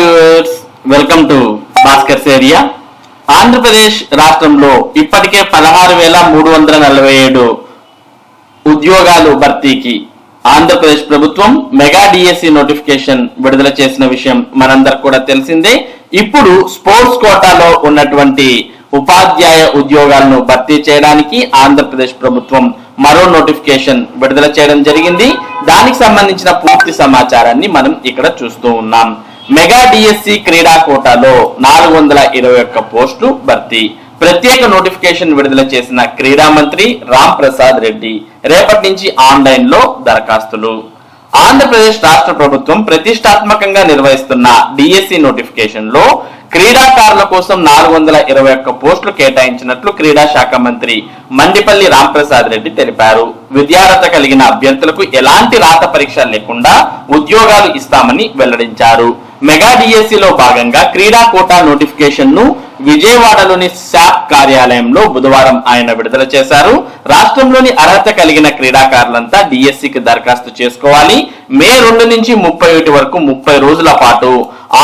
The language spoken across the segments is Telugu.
Viewers welcome to Bhaskar's area Andhra Pradesh రాష్ట్రంలో ఇప్పటికే పదహారు వేల మూడు వందల నలభై ఏడు ఉద్యోగాలు భర్తీకి ఆంధ్రప్రదేశ్ ప్రభుత్వం మెగా డిఎస్సి నోటిఫికేషన్ విడుదల చేసిన విషయం మనందరికి కూడా తెలిసిందే. ఇప్పుడు స్పోర్ట్స్ కోటాలో ఉన్నటువంటి ఉపాధ్యాయ ఉద్యోగాలను భర్తీ చేయడానికి ఆంధ్రప్రదేశ్ ప్రభుత్వం మరో నోటిఫికేషన్ విడుదల చేయడం జరిగింది. దానికి సంబంధించిన పూర్తి సమాచారాన్ని మనం ఇక్కడ చూస్తూ ఉన్నాం. మెగా డిఎస్సి క్రీడా కోటాలో నాలుగు వందల ఇరవై ఒక్క పోస్టు భర్తీ. ప్రత్యేక నోటిఫికేషన్ విడుదల చేసిన క్రీడా మంత్రి రామ్ ప్రసాద్ రెడ్డి రేపటి నుంచి ఆన్లైన్లో దరఖాస్తులు. ఆంధ్రప్రదేశ్ రాష్ట్ర ప్రభుత్వం ప్రతిష్టాత్మకంగా నిర్వహిస్తున్న డిఎస్సి నోటిఫికేషన్లో క్రీడాకారుల కోసం నాలుగు వందల ఇరవై ఒక్క పోస్టులు కేటాయించినట్లు క్రీడా శాఖ మంత్రి మండిపల్లి రాంప్రసాద్ రెడ్డి తెలిపారు. విద్యార్హత కలిగిన అభ్యర్థులకు ఎలాంటి రాత పరీక్ష లేకుండా ఉద్యోగాలు ఇస్తామని వెల్లడించారు. మెగా డిఎస్సిలో భాగంగా క్రీడా కోటా నోటిఫికేషన్ను విజయవాడలోని శాప్ కార్యాలయంలో బుధవారం ఆయన విడుదల చేశారు. రాష్ట్రంలోని అర్హత కలిగిన క్రీడాకారులంతా డిఎస్సికి దరఖాస్తు చేసుకోవాలి. మే రెండు నుంచి ముప్పై ఒకటి వరకు ముప్పై రోజుల పాటు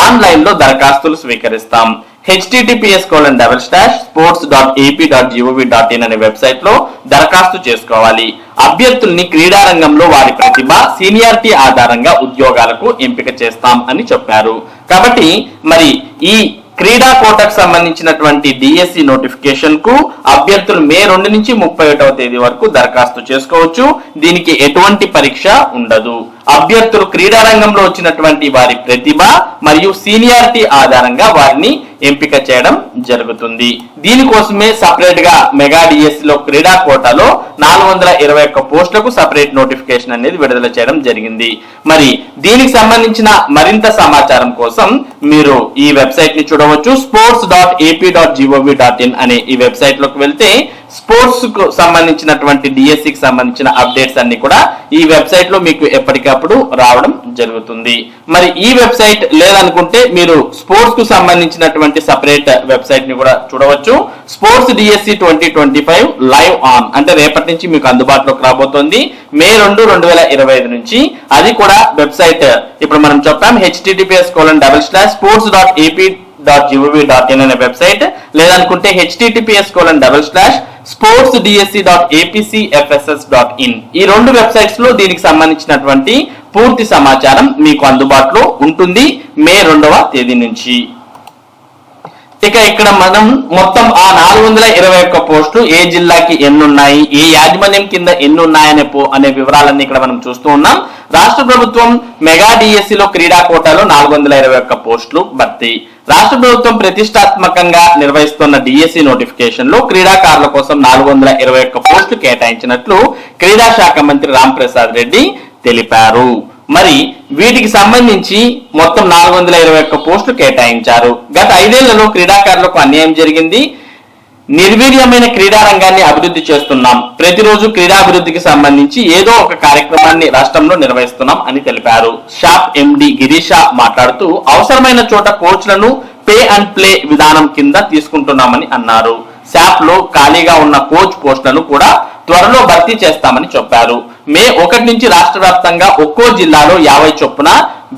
ఆన్లైన్లో దరఖాస్తులు స్వీకరిస్తాం. HTTPS colon double slash sports dot AP dot GOV dot in అనే వెబ్సైట్లో దరఖాస్తు చేసుకోవాలి. అభ్యర్థుల్ని క్రీడారంగంలో వారి ప్రతిభ సీనియారిటీ ఆధారంగా ఉద్యోగాలకు ఎంపిక చేస్తాం అని చెప్పారు. కాబట్టి మరి ఈ క్రీడా కోటకు సంబంధించినటువంటి డిఎస్సి నోటిఫికేషన్కు అభ్యర్థులు మే రెండు నుంచి ముప్పై ఒకటవ తేదీ వరకు దరఖాస్తు చేసుకోవచ్చు. దీనికి ఎటువంటి పరీక్ష ఉండదు. అభ్యర్థులు క్రీడా రంగంలో వచ్చినటువంటి వారి ప్రతిభ మరియు సీనియారిటీ ఆధారంగా వారిని ఎంపిక చేయడం జరుగుతుంది. దీనికోసమే సపరేట్గా మెగా డిఎస్సి లో క్రీడా కోటాలో నాలుగు వందల ఇరవై ఒక్క పోస్టులకు సపరేట్ నోటిఫికేషన్ అనేది విడుదల చేయడం జరిగింది. మరి దీనికి సంబంధించిన మరింత సమాచారం కోసం మీరు ఈ వెబ్సైట్ని చూడవచ్చు sports dot AP dot GOV dot in అనే ఈ వెబ్సైట్లోకి వెళ్తే స్పోర్ట్స్కు సంబంధించినటువంటి డిఎస్సి కి సంబంధించిన అప్డేట్స్ అన్ని కూడా ఈ వెబ్సైట్లో మీకు ఎప్పటికప్పుడు రావడం జరుగుతుంది. మరి ఈ వెబ్సైట్ లేదనుకుంటే మీరు స్పోర్ట్స్కు సంబంధించినటువంటి సపరేట్ వెబ్సైట్ని కూడా చూడవచ్చు. Sports DSC twenty twenty five live on అంటే రేపటి నుంచి మీకు అందుబాటులోకి రాబోతోంది. మే రెండు రెండు వేల ఇరవై ఐదు నుంచి. అది కూడా వెబ్సైట్. ఇప్పుడు మనం చెప్పాం HTTPS colon double slash sports dot AP dot GOV dot in అనే వెబ్సైట్ లేదనుకుంటే HTTPS colon double slash sports DSC dot APCFSS dot in ఈ రెండు వెబ్సైట్స్లో దీనికి సంబంధించినటువంటి పూర్తి సమాచారం మీకు అందుబాటులో ఉంటుంది మే రెండవ తేదీ నుంచి. ఇక ఇక్కడ మనం మొత్తం ఆ నాలుగు వందల ఇరవై ఒక్క పోస్టులు ఏ జిల్లాకి ఎన్ని ఉన్నాయి ఏ యాజమాన్యం కింద ఎన్ని ఉన్నాయనే పో అనే వివరాలన్నీ ఇక్కడ మనం చూస్తూ ఉన్నాం. రాష్ట్ర ప్రభుత్వం మెగా డిఎస్సి లో క్రీడా కోటాలో నాలుగు వందల ఇరవై ఒక్క పోస్టులు భర్తీ. రాష్ట్ర ప్రభుత్వం ప్రతిష్టాత్మకంగా నిర్వహిస్తున్న డిఎస్సి నోటిఫికేషన్లో క్రీడాకారుల కోసం నాలుగు వందల ఇరవై ఒక్క పోస్టులు కేటాయించినట్లు క్రీడా శాఖ మంత్రి రామ్ ప్రసాద్ రెడ్డి తెలిపారు. మరి వీటికి సంబంధించి మొత్తం నాలుగు వందల ఇరవై ఒక్క పోస్టులు కేటాయించారు. గత ఐదేళ్ళలో క్రీడాకారులకు అన్యాయం జరిగింది. నిర్వీర్యమైన క్రీడా రంగాన్ని అభివృద్ధి చేస్తున్నాం. ప్రతిరోజు క్రీడాభివృద్ధికి సంబంధించి ఏదో ఒక కార్యక్రమాన్ని రాష్ట్రంలో నిర్వహిస్తున్నాం అని తెలిపారు. షాప్ ఎండి గిరీష మాట్లాడుతూ అవసరమైన చోట కోచ్లను పే అండ్ ప్లే విధానం కింద తీసుకుంటున్నామని అన్నారు. షాప్లో ఖాళీగా ఉన్న కోచ్ పోస్టులను కూడా త్వరలో భర్తీ చేస్తామని చెప్పారు. మే ఒకటి నుంచి రాష్ట్ర వ్యాప్తంగా ఒక్కో జిల్లాలో యాభై చొప్పున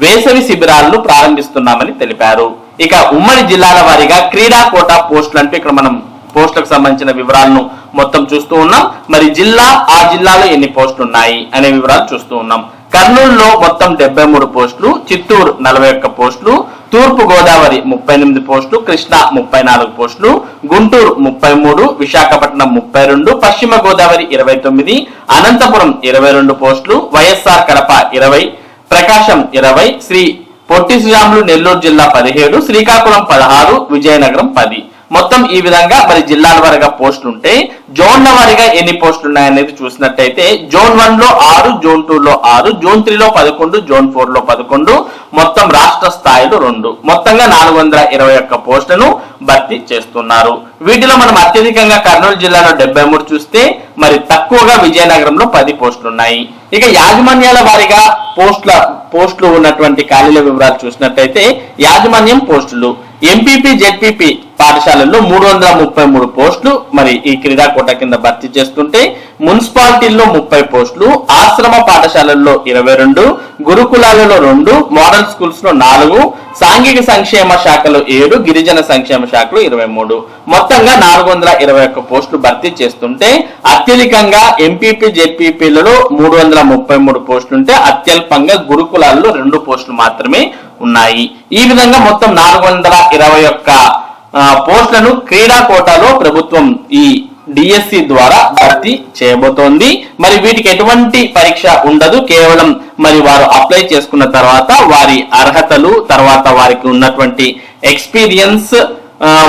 వేసవి శిబిరాలను ప్రారంభిస్తున్నామని తెలిపారు. ఇక ఉమ్మడి జిల్లాల వారీగా క్రీడా కోటా పోస్టులు అంటే ఇక్కడ మనం పోస్టులకు సంబంధించిన వివరాలను మొత్తం చూస్తూ ఉన్నాం. మరి జిల్లా ఆ జిల్లాలో ఎన్ని పోస్టులు ఉన్నాయి అనే వివరాలు చూస్తూ ఉన్నాం. కర్నూలులో మొత్తం డెబ్బై మూడు పోస్టులు చిత్తూరు నలభై ఒక్క పోస్టులు తూర్పు గోదావరి ముప్పై ఎనిమిది పోస్టులు కృష్ణా ముప్పై నాలుగు పోస్టులు గుంటూరు ముప్పై మూడు విశాఖపట్నం ముప్పై రెండు పశ్చిమ గోదావరి ఇరవై తొమ్మిది అనంతపురం ఇరవై రెండు పోస్టులు వైఎస్ఆర్ కడప ఇరవై ప్రకాశం ఇరవై శ్రీ పొట్టి శ్రీరాములు నెల్లూరు జిల్లా పదిహేడు శ్రీకాకుళం పదహారు విజయనగరం పది. మొత్తం ఈ విధంగా మరి జిల్లాల వారిగా పోస్టులు ఉంటే జోన్ల వారిగా ఎన్ని పోస్టులు ఉన్నాయనేది చూసినట్టయితే జోన్ వన్లో ఆరు జోన్ టూ లో ఆరు జోన్ త్రీ లో పదకొండు జోన్ ఫోర్లో పదకొండు మొత్తం రాష్ట్ర స్థాయిలో రెండు. మొత్తంగా నాలుగు వందల ఇరవై ఒక్క పోస్టులను భర్తీ చేస్తున్నారు. వీటిలో మనం అత్యధికంగా కర్నూలు జిల్లాలో డెబ్బై మూడు చూస్తే మరి తక్కువగా విజయనగరంలో పది పోస్టులు ఉన్నాయి ఇక యాజమాన్యాల వారిగా పోస్టుల పోస్టులు ఉన్నటువంటి ఖాళీల వివరాలు చూసినట్టయితే యాజమాన్యం పోస్టులు. ఎంపీపీ జెడ్పీపీ పాఠశాలల్లో మూడు వందల ముప్పై మూడు పోస్టులు మరి ఈ క్రీడా కోట కింద భర్తీ చేస్తుంటే మున్సిపాలిటీల్లో ముప్పై పోస్టులు ఆశ్రమ పాఠశాలల్లో ఇరవై రెండు గురుకులాలలో రెండు మోడల్ స్కూల్స్లో నాలుగు సాంఘిక సంక్షేమ శాఖలో ఏడు గిరిజన సంక్షేమ శాఖలో ఇరవై మూడు. మొత్తంగా నాలుగు వందల ఇరవై ఒక్క పోస్టులు భర్తీ చేస్తుంటే అత్యధికంగా ఎంపీపీ జెడ్పీపీలలో మూడు వందల ముప్పై మూడు పోస్టులు ఉంటే అత్యల్పంగా గురుకులాలలో రెండు పోస్టులు మాత్రమే ఉన్నాయి. ఈ విధంగా మొత్తం నాలుగు వందల ఇరవై ఒక్క పోస్టులను క్రీడా కోటాలో ప్రభుత్వం ఈ డిఎస్సి ద్వారా భర్తీ చేయబోతోంది. మరి వీటికి ఎటువంటి పరీక్ష ఉండదు. కేవలం మరి వారు అప్లై చేసుకున్న తర్వాత వారి అర్హతలు తర్వాత వారికి ఉన్నటువంటి ఎక్స్పీరియన్స్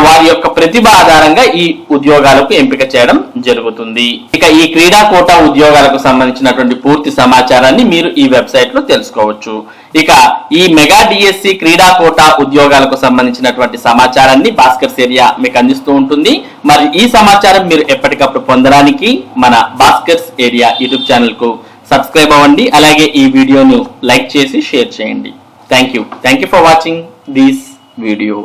వారి యొక్క ప్రతిభ ఆధారంగా ఈ ఉద్యోగాలకు ఎంపిక చేయడం జరుగుతుంది. ఇక ఈ క్రీడా కోటా ఉద్యోగాలకు సంబంధించినటువంటి పూర్తి సమాచారాన్ని మీరు ఈ వెబ్సైట్లో తెలుసుకోవచ్చు. ఇక ఈ మెగా డిఎస్సి క్రీడా కోటా ఉద్యోగాలకు సంబంధించినటువంటి సమాచారాన్ని భాస్కర్ ఏరియా మీకు అందిస్తూ ఉంటుంది. మరి ఈ సమాచారం మీరు ఎప్పటికప్పుడు పొందడానికి మన భాస్కర్స్ ఏరియా యూట్యూబ్ ఛానల్కు సబ్స్క్రైబ్ అవ్వండి. అలాగే ఈ వీడియోను లైక్ చేసి షేర్ చేయండి. Thank you thank you for watching this video.